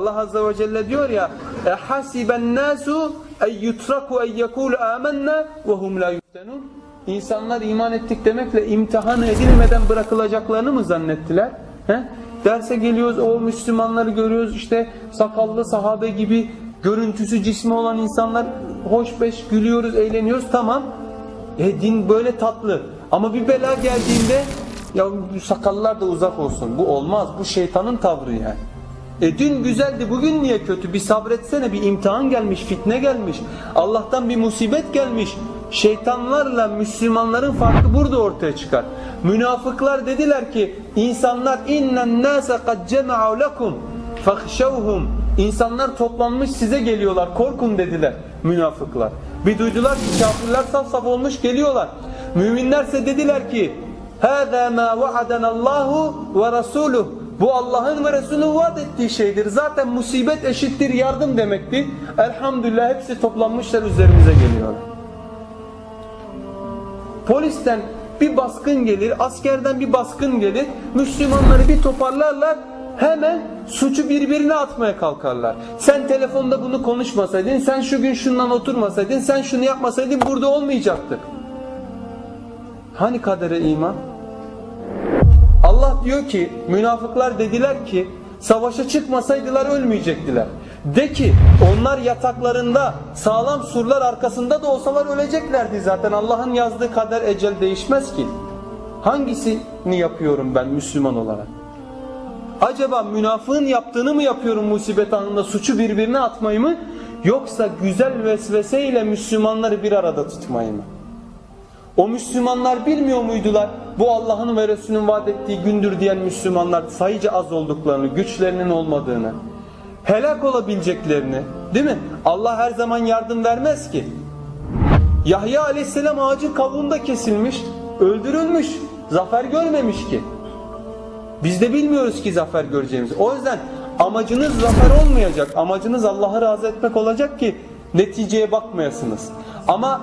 Allah Azze ve Celle diyor ya nasu en yutraku en yekulu amennâ ve hum la yuftenun İnsanlar iman ettik demekle imtihan edilmeden bırakılacaklarını mı zannettiler? He? Derse geliyoruz o Müslümanları görüyoruz işte sakallı sahabe gibi görüntüsü cismi olan insanlar hoş beş gülüyoruz eğleniyoruz tamam. E din böyle tatlı ama bir bela geldiğinde ya sakallar da uzak olsun bu olmaz bu şeytanın tavrı yani. E dün güzeldi bugün niye kötü? Bir sabretsene bir imtihan gelmiş, fitne gelmiş. Allah'tan bir musibet gelmiş. Şeytanlarla Müslümanların farkı burada ortaya çıkar. Münafıklar dediler ki insanlar innen nase kad cema'u lekum fakhşawhum İnsanlar toplanmış size geliyorlar korkun dediler münafıklar. Bir duydular ki kafirler saf saf olmuş geliyorlar. Müminlerse dediler ki هَذَا مَا وَعَدَنَ اللّٰهُ وَرَسُولُهُ bu Allah'ın ve Resulünün vaat ettiği şeydir. Zaten musibet eşittir yardım demekti. Elhamdülillah hepsi toplanmışlar üzerimize geliyorlar. Polisten bir baskın gelir, askerden bir baskın gelir. Müslümanları bir toparlarlar. Hemen suçu birbirine atmaya kalkarlar. Sen telefonda bunu konuşmasaydın, sen şu gün şundan oturmasaydın, sen şunu yapmasaydın burada olmayacaktık. Hani kadere iman? Allah diyor ki münafıklar dediler ki savaşa çıkmasaydılar ölmeyecektiler. De ki onlar yataklarında sağlam surlar arkasında da olsalar öleceklerdi zaten. Allah'ın yazdığı kader ecel değişmez ki. Hangisini yapıyorum ben Müslüman olarak? Acaba münafığın yaptığını mı yapıyorum musibet anında suçu birbirine atmayı mı? Yoksa güzel vesveseyle Müslümanları bir arada tutmayı mı? O Müslümanlar bilmiyor muydular bu Allah'ın ve Resulünün vaat ettiği gündür diyen Müslümanlar sayıca az olduklarını, güçlerinin olmadığını, helak olabileceklerini değil mi? Allah her zaman yardım vermez ki. Yahya aleyhisselam ağacı kabuğunda kesilmiş, öldürülmüş, zafer görmemiş ki. Biz de bilmiyoruz ki zafer göreceğimizi. O yüzden amacınız zafer olmayacak. Amacınız Allah'ı razı etmek olacak ki neticeye bakmayasınız. Ama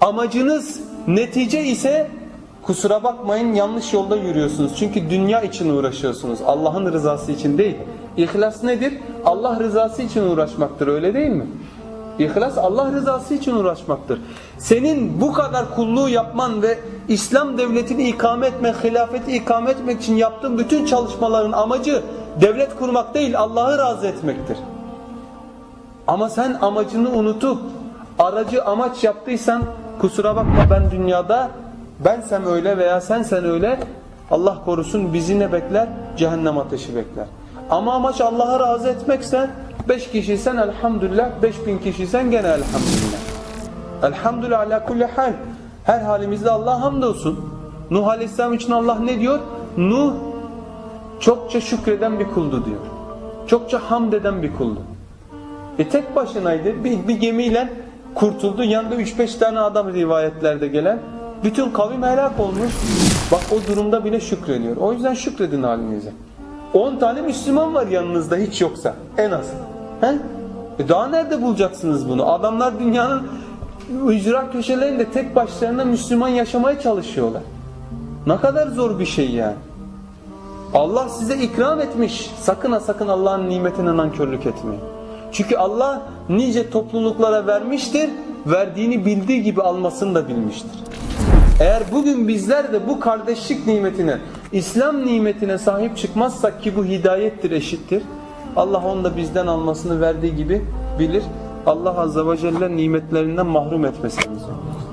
amacınız netice ise kusura bakmayın yanlış yolda yürüyorsunuz. Çünkü dünya için uğraşıyorsunuz. Allah'ın rızası için değil. İhlas nedir? Allah rızası için uğraşmaktır öyle değil mi? İhlas Allah rızası için uğraşmaktır. Senin bu kadar kulluğu yapman ve İslam devletini ikame etmek, hilafeti ikame etmek için yaptığın bütün çalışmaların amacı devlet kurmak değil Allah'ı razı etmektir. Ama sen amacını unutup aracı amaç yaptıysan kusura bakma ben dünyada bensem öyle veya sensen öyle Allah korusun bizi ne bekler? Cehennem ateşi bekler. Ama amaç Allah'ı razı etmekse beş kişiysen elhamdülillah, beş bin kişiysen gene elhamdülillah. Elhamdülillah ala kulli hal. Her halimizde Allah hamdolsun. Nuh Aleyhisselam için Allah ne diyor? Nuh çokça şükreden bir kuldu diyor. Çokça hamd eden bir kuldu. E tek başınaydı. Bir, bir gemiyle kurtuldu. Yanında 3-5 tane adam rivayetlerde gelen. Bütün kavim helak olmuş. Bak o durumda bile şükrediyor. O yüzden şükredin halinize. 10 tane Müslüman var yanınızda hiç yoksa. En az. He? E daha nerede bulacaksınız bunu? Adamlar dünyanın ücra köşelerinde tek başlarına Müslüman yaşamaya çalışıyorlar. Ne kadar zor bir şey yani. Allah size ikram etmiş. Sakın ha sakın Allah'ın nimetine nankörlük etmeyin. Çünkü Allah nice topluluklara vermiştir. Verdiğini bildiği gibi almasını da bilmiştir. Eğer bugün bizler de bu kardeşlik nimetine, İslam nimetine sahip çıkmazsak ki bu hidayettir, eşittir. Allah onu da bizden almasını verdiği gibi bilir. Allah Azze ve Celle nimetlerinden mahrum etmesin bizi.